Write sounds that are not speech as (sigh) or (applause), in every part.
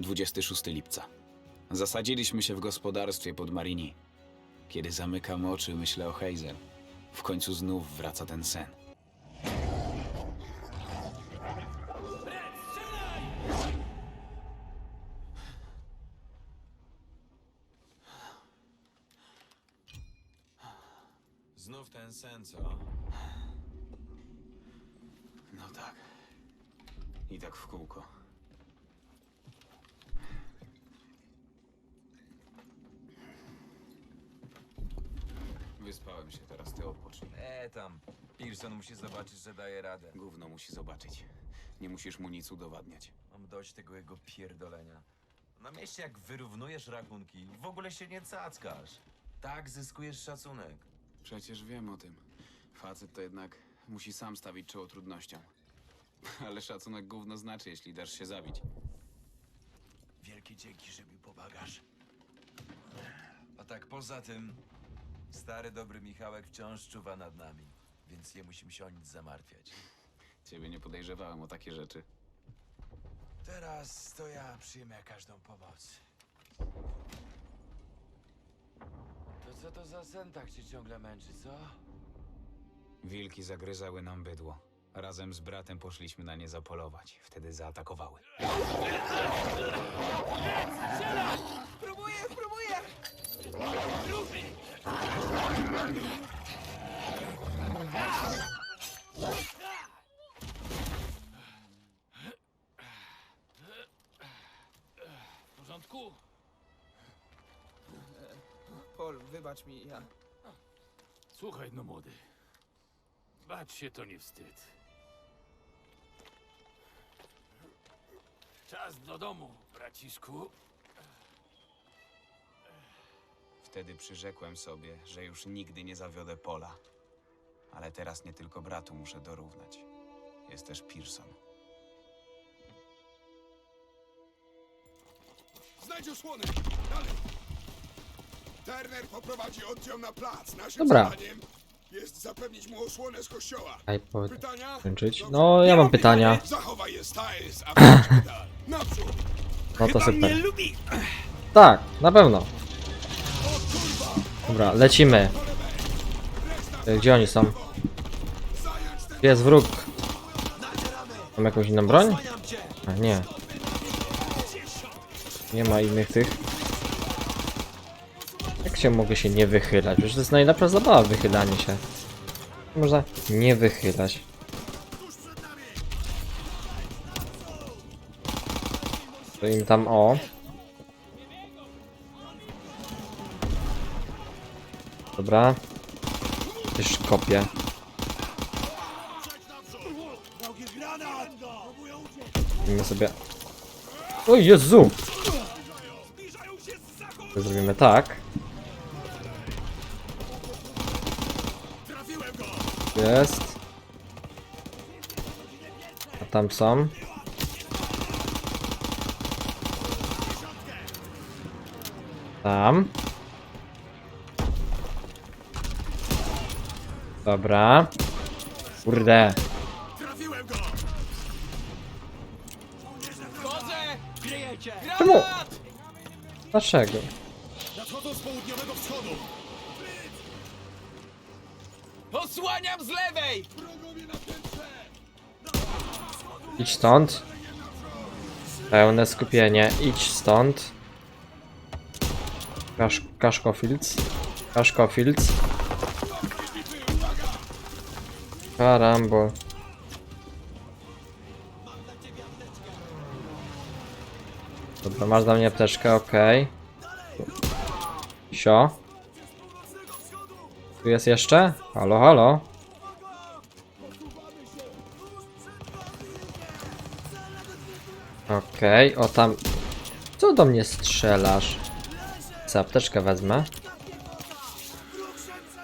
26 lipca. Zasadziliśmy się w gospodarstwie pod Marini. Kiedy zamykam oczy, myślę o Hazel. W końcu znów wraca ten sen. Znów ten sen, co? No tak. I tak w kółko. Się, teraz ty odpocznij. E tam. Pearson musi zobaczyć, że daje radę. Gówno musi zobaczyć. Nie musisz mu nic udowadniać. Mam dość tego jego pierdolenia. Na mieście jak wyrównujesz rachunki, w ogóle się nie cackasz. Tak zyskujesz szacunek. Przecież wiem o tym. Facet to jednak musi sam stawić czoło trudnościom. Ale szacunek gówno znaczy, jeśli dasz się zabić. Wielkie dzięki, że mi pomagasz. A tak poza tym, stary dobry Michałek wciąż czuwa nad nami, więc nie musimy się o nic zamartwiać. Ciebie nie podejrzewałem o takie rzeczy. Teraz to ja przyjmę każdą pomoc. To co to za sen tak cię ciągle męczy, co? Wilki zagryzały nam bydło. Razem z bratem poszliśmy na nie zapolować. Wtedy zaatakowały. Próbuję, próbuję! W porządku? Paul, wybacz mi, ja... Słuchaj, no młody. Bać się to nie wstyd. Czas do domu, braciszku. Wtedy przyrzekłem sobie, że już nigdy nie zawiodę Pola. Ale teraz nie tylko bratu muszę dorównać. Jest też Pearson. Znajdź osłony! Dalej! Turner poprowadzi oddział na plac. Naszym Dobra. zadaniem jest zapewnić mu osłonę z kościoła. Daj po... Pytania? No, ja mam pytania. Zachowaj je stajs, a wróćmy dalej. (laughs) Naprzód! No to super. Tak, na pewno. Dobra, lecimy. E, Gdzie oni są? Gdzie jest wróg? Mam jakąś inną broń? A, nie. Nie ma innych tych. Jak się mogę się nie wychylać? Przecież to jest najlepsza zabawa, wychylanie się. Można nie wychylać. To im tam o. Dobra. Też kopię. Zrobimy sobie. O Jezu! Zrobimy tak. Jest. A tam są. Tam. Dobra. Kurde. Kryjecie! Czemu? Dlaczego? Nadchodzą z południowego wschodu! Osłaniam z lewej! Wrogowie na piętrze! Idź stąd. Pełne skupienie. Idź stąd. Kasz, Kaszkofields. Kaszkofields. Karambol. Dobra, masz dla mnie apteczkę, okej. Sio. Tu jest jeszcze? Halo, halo. Okej, o tam. Co do mnie strzelasz? Co, wezmę.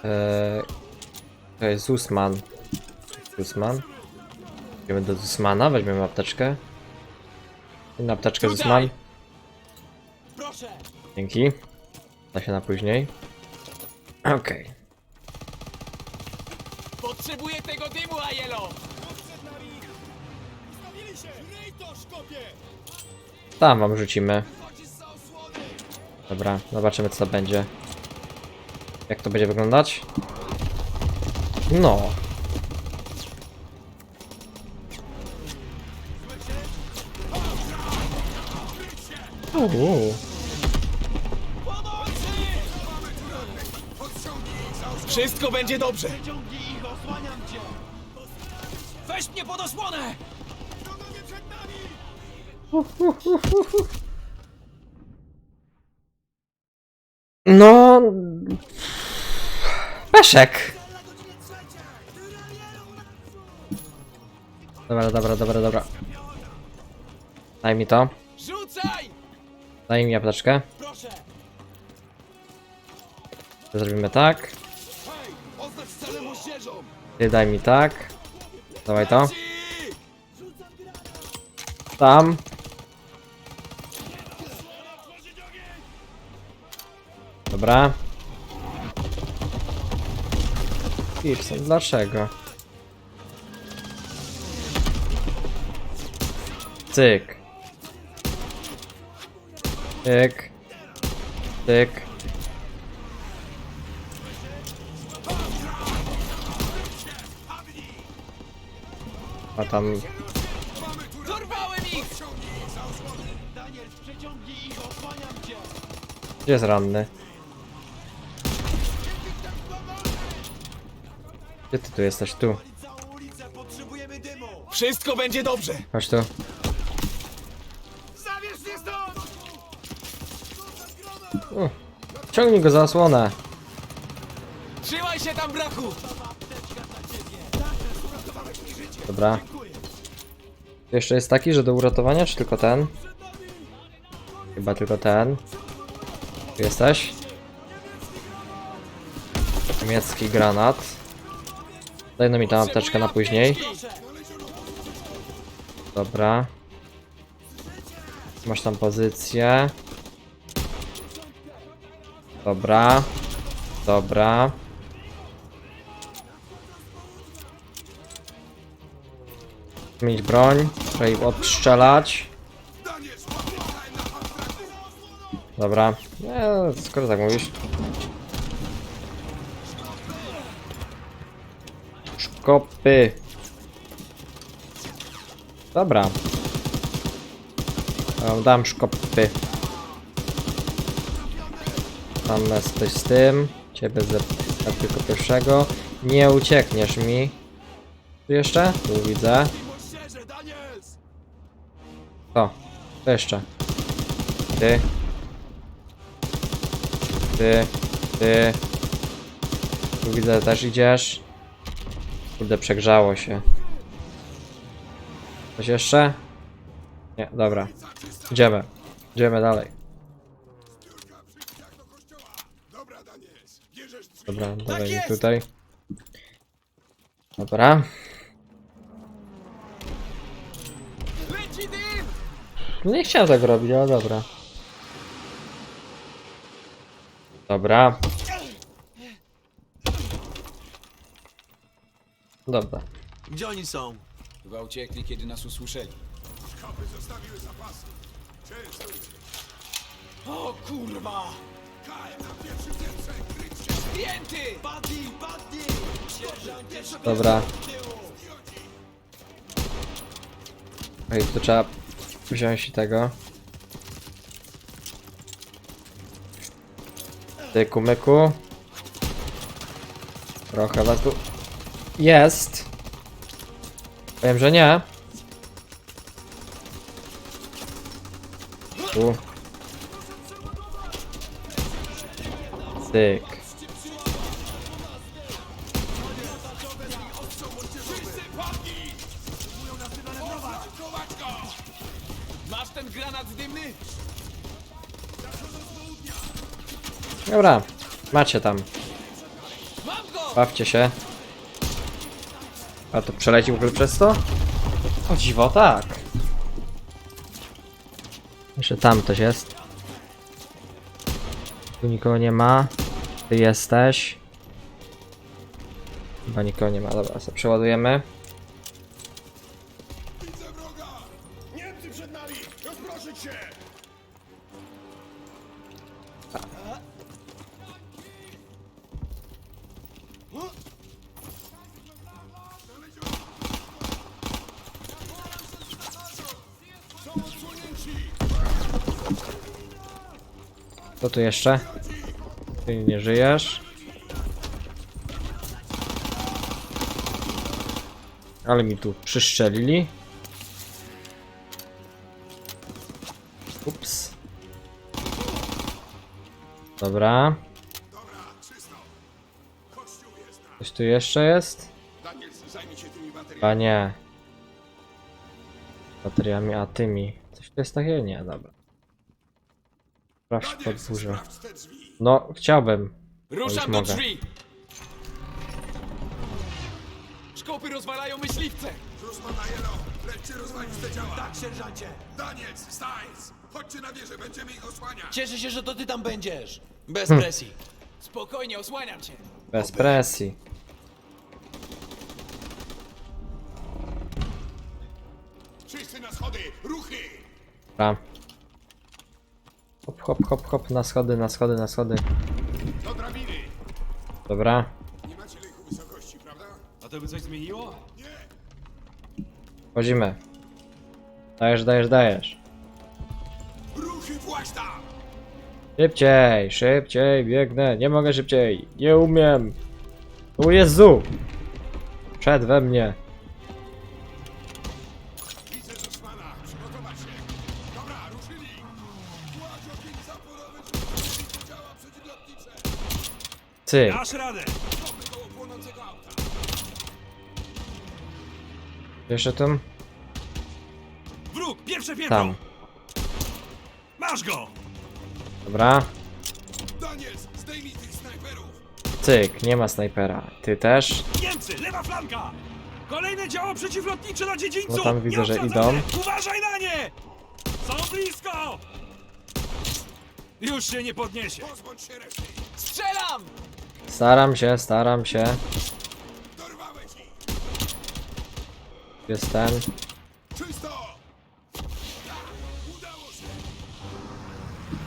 Eee, to jest Usman. Usman. Idziemy do Usmana, weźmiemy apteczkę. Inna Usman. Proszę! Dzięki. Da się na później. (clears throat) Okej. Potrzebuję tego dymu, Ajelo! tam wam rzucimy. Dobra, zobaczymy co to będzie. Jak to będzie wyglądać? No. Uuu. Wszystko będzie dobrze! Weź mnie pod osłonę! No. Peszek. Dobra, dobra, dobra, dobra. Daj mi to. Rzucaj! Daj mi apteczkę. Zrobimy tak. Ty daj mi tak. Dawaj to. Tam. Dobra. Gibson, dlaczego? Cyk. Cyk. Cyk. A tam Dorwałem ich! Gdzie jest ranny? Gdzie ty tu jesteś? Tu. Wszystko będzie dobrze! Chodź tu. Ciągnij go za osłonę. Trzymaj się tam, brachu! Dobra. Jeszcze jest taki, że do uratowania, czy tylko ten? Chyba tylko ten. Tu jesteś? Niemiecki granat. Daj mi tam apteczkę na później. Dobra. Masz tam pozycję. Dobra. Dobra. Mieć broń, trzeba ich odstrzelać. Dobra. Nie, skoro tak mówisz. Szkopy. Dobra. Dam szkopy. Tam jesteś z tym. Ciebie zepnę tylko pierwszego. Nie uciekniesz mi. Tu jeszcze? Tu widzę. O, to jeszcze. Ty. Ty. Ty. Tu widzę, też idziesz. Kurde, przegrzało się. Coś jeszcze? Nie, dobra. Idziemy. Idziemy dalej. Dobra, Daniels, bierzesz drzwi. Dobra, dawaj mi jest! tutaj. Dobra. Leci dym! No nie chciałem tak robić, ale dobra. Dobra. Dobra. Gdzie oni są? Chyba uciekli, kiedy nas usłyszeli. Kapy zostawiły zapasy. Częstujcie. O kurwa! Kaj na pierwszym piętrze. Zdjęty! Padnij, padnij! Dobra. Ej, to trzeba wziąć tego. Tyku myku. Trochę was tu jest. Powiem, że nie. Tu. Dobra, macie tam. Bawcie się. A to przeleci w ogóle przez to? O dziwo, tak. Jeszcze tam coś jest. Tu nikogo nie ma. Ty jesteś. Chyba nikogo nie ma. Dobra, przeładujemy. Co tu jeszcze? Ty nie żyjesz. Ale mi tu przyszczelili. Ups. Dobra. Coś tu jeszcze jest? Chyba nie. Bateriami, a tymi. Coś tu jest takiego? Nie, dobra. Sprawdź podwórze. No, chciałbym. Ruszam mogę. do drzwi! Szkopy rozwalają myśliwce! Rusman na jelo. Lećcie rozwalić te działa. Tak, sierżancie. Daniels, Stiles. Chodźcie na wieżę, będziemy ich osłaniać. Cieszę się, że to ty tam będziesz. Bez Hmm. presji. Spokojnie, osłaniam cię! Bez presji. Wszyscy na schody. Ruchy. Dobra. Hop, hop, hop, hop, na schody, na schody, na schody. Do drabiny. Dobra. Nie macie lęku wysokości, prawda? A to by coś zmieniło? Nie. Wchodzimy. Dajesz, dajesz, dajesz. Ruchy właśnie. Szybciej, szybciej, biegnę. Nie mogę szybciej. Nie umiem. O Jezu! Przed we mnie. Ty. Dasz radę! Jeszcze tam? Wróg! Pierwsze piętro! Tam. Masz go! Dobra. Daniels, zdejmij tych snajperów. Cyk, nie ma snajpera. Ty też? Niemcy! Lewa flanka! Kolejne działo przeciwlotnicze na dziedzińcu! No tam widzę, że Nieobsadzone! idą. Uważaj na nie! Są blisko! Już się nie podniesie! Pozbądź się reszty. Strzelam! Staram się, staram się. Jest ten.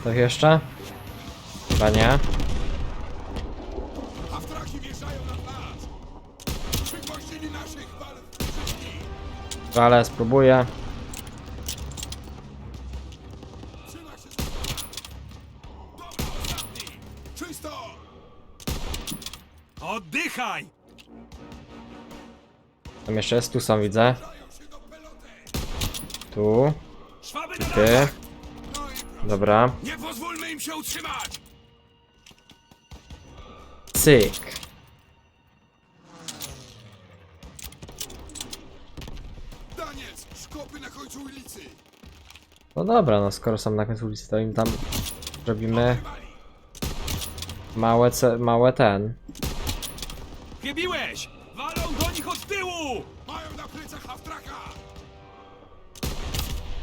Coś jeszcze? Chyba nie. A w Tam jeszcze jest, tu są widzę. Tu. Ty. i proszę. Dobra. Nie pozwólmy im się utrzymać. Cyk. Daniels, szkopy na końcu ulicy. No dobra, no skoro są na końcu ulicy, to im tam robimy małe, ce małe ten. Chybiłeś! Tyłu! Mają na plecach Haftraka.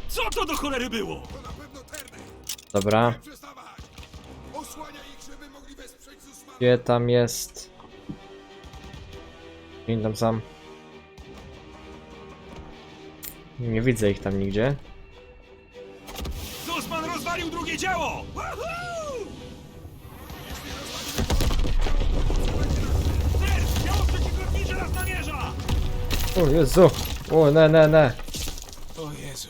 Co to do cholery było? To na pewno Turner. Dobra. Nie przestawać. Osłania ich, żeby mogli wesprzeć. Gdzie tam jest? Gdzie tam sam? Nie widzę ich tam nigdzie. Zusman rozwalił drugie działo! Wahoo! O Jezu! O ne ne ne! O Jezu.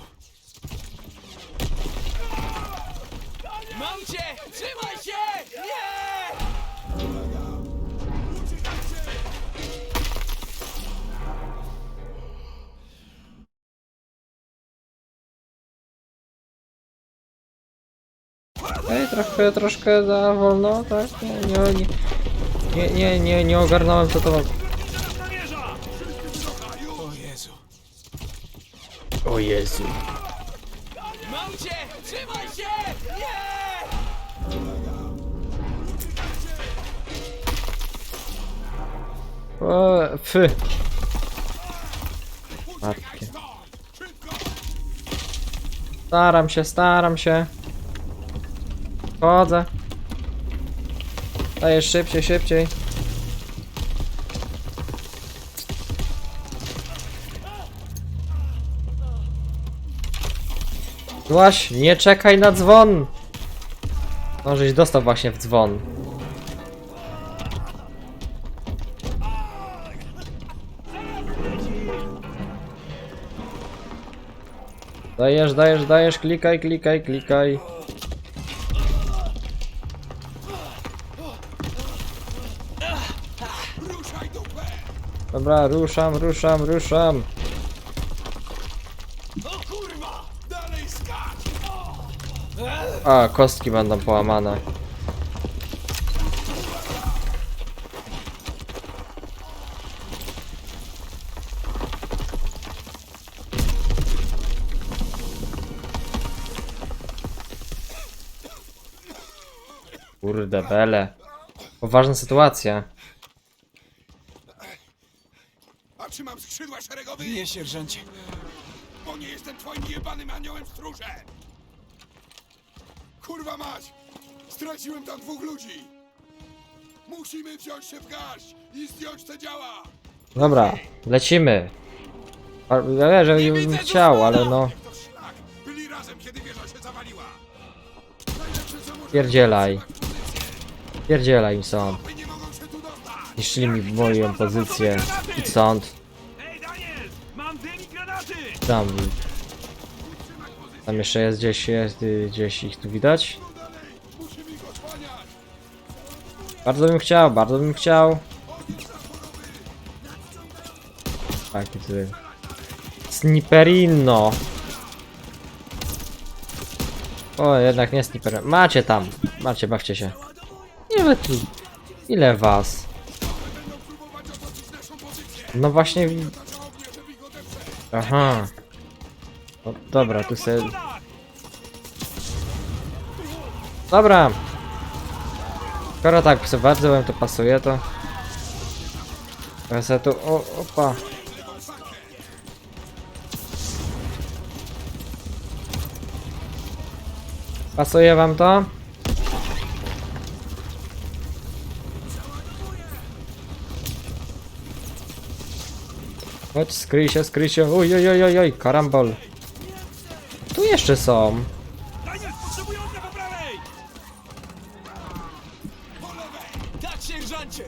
Mam cię! Trzymaj się! Nie! Ej, trochę, troszkę za wolno, tak? Nie, nie, nie, nie, nie, nie ogarnąłem co to... Przeciwlotnicze O Jezu. Mam cię! Trzymaj się! Nie! O, fy. Szybko. Staram się, staram się. Chodzę. Dajesz szybciej, szybciej. Złaś, nie czekaj na dzwon! No, żeś dostał właśnie w dzwon. Dajesz, dajesz, dajesz, klikaj, klikaj, klikaj. Dobra, ruszam, ruszam, ruszam. A, kostki będą połamane. Kurde bele. Poważna sytuacja. A czy mam skrzydła szeregowe? Nie, sierżancie. Bo nie jestem twoim jebanym aniołem stróżem! Kurwa mać! Straciłem tam dwóch ludzi! Musimy wziąć się w garść i zdjąć te działa! Dobra, lecimy. A, Ja wiem, że bym chciał, ale no. Jak to szlak! Byli razem, kiedy wieża się zawaliła! Najlepsze, co może Pierdzielaj. trzymać pozycję. Pierdzielaj im stąd. Chłopy nie mogą się tu dostać! Niszczyli mi moją pozycję. I stąd. Ej, Daniel! Mam dym i granaty! Tam. Tam jeszcze jest gdzieś, jest y, gdzieś ich tu widać. Bardzo bym chciał, bardzo bym chciał. Tak, ty. Sniperino. O, jednak nie sniper. Macie tam. Macie, bawcie się. Wy tu. Ile was? No właśnie. Aha. No dobra, tu se. Dobra. Skoro tak sobie bardzo wam to pasuje, to. Ja tu. O, opa. Pasuje wam to? Chodź, skryj się, skryj się. Oj, oj, oj, oj, karambol. Jeszcze są. Daniel, po! Tak, sierżancie!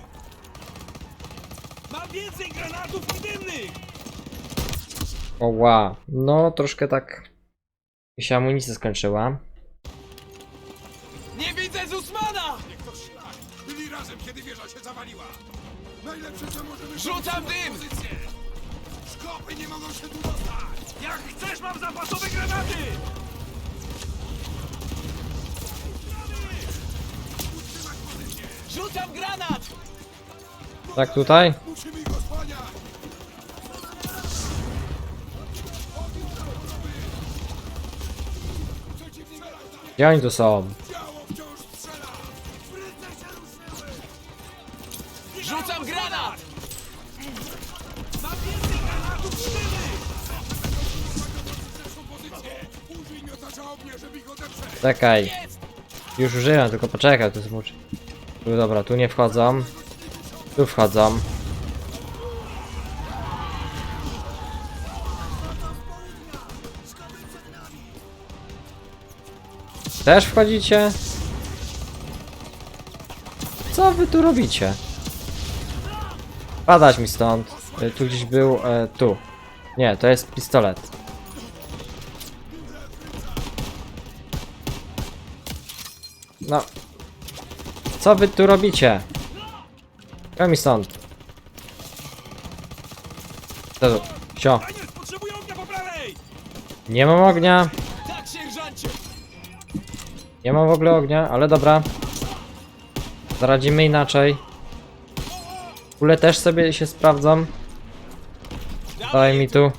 Mam więcej granatów dymnych! Oła. No, troszkę tak. Mi się amunicja skończyła. Nie widzę Zusmana! Niech to szlak! Byli razem, kiedy wieża się zawaliła! Najlepsze, co możemy Rzucam dym! pozycję. Szkopy nie mogą się tu dostać! Jak chcesz, mam zapasowe granaty! Rzucam granat! Tak, tutaj? Musimy ich osłaniać! Gdzie oni tu są? Czekaj. Już użyłem, tylko poczekaj, tu zmucz. Tu dobra, tu nie wchodzą. Tu wchodzą. Też wchodzicie? Co wy tu robicie? Padać mi stąd. Y, Tu gdzieś był, e, tu. Nie, to jest pistolet. No. Co wy tu robicie? Chodź mi stąd. Tu? Sio. Daniel, potrzebuję ognia po prawej! Nie mam ognia. Tak, sierżancie! Nie mam w ogóle ognia, ale dobra. Zaradzimy inaczej. Kule też sobie się sprawdzą. Daj mi tu.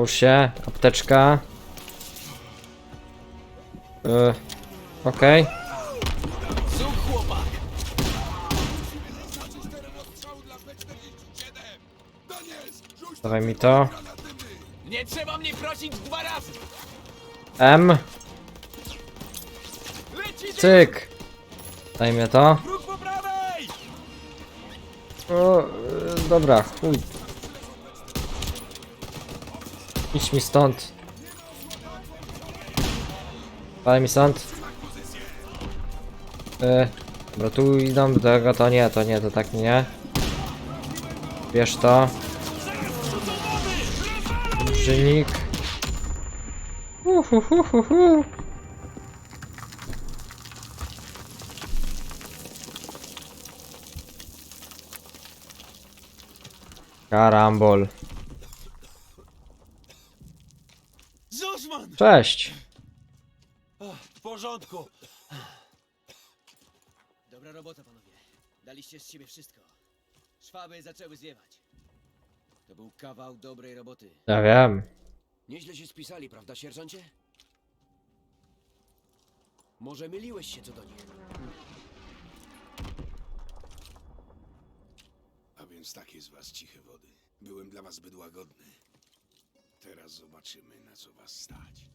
Połóż się. Apteczka. Yy, Okej. Zuch chłopak! Znaczyć teren ostrzału dla P-47! Daniels, rzuć Dawaj mi to. Nie trzeba mnie prosić dwa razy! M. Cyk. Dajmy to. O, y, dobra, chuj. Idź mi stąd. Daj mi stąd. E, dobra, tu idą tego, to nie, to nie, to tak nie. Bierz to. Brzynik. Uhuhuhuhu. Karambol. Zuszman! Cześć. W porządku. Dobra robota, panowie. Daliście z siebie wszystko. Szwaby zaczęły zwiewać. To był kawał dobrej roboty. Ja wiem. Nieźle się spisali, prawda, sierżancie? Może myliłeś się co do nich? A więc takie z was ciche wody. Byłem dla was zbyt łagodny. Teraz zobaczymy, na co was stać.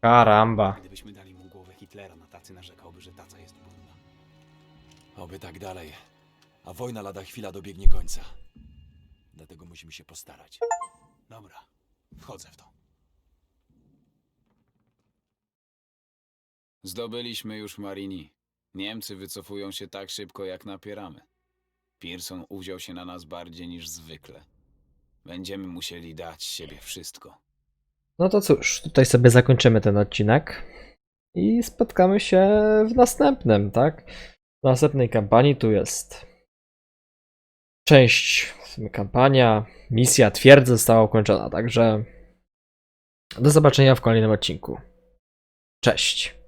Karamba. Gdybyśmy dali mu głowę Hitlera na tacy, narzekałby, że taca jest brudna. Oby tak dalej. A wojna lada chwila dobiegnie końca. Dlatego musimy się postarać. Dobra, wchodzę w to. Zdobyliśmy już Marini. Niemcy wycofują się tak szybko, jak napieramy. Pearson uwziął się na nas bardziej niż zwykle. Będziemy musieli dać siebie wszystko. No to cóż, tutaj sobie zakończymy ten odcinek. I spotkamy się w następnym, tak? W następnej kampanii tu jest część, kampania, misja twierdzy została ukończona, także do zobaczenia w kolejnym odcinku. Cześć.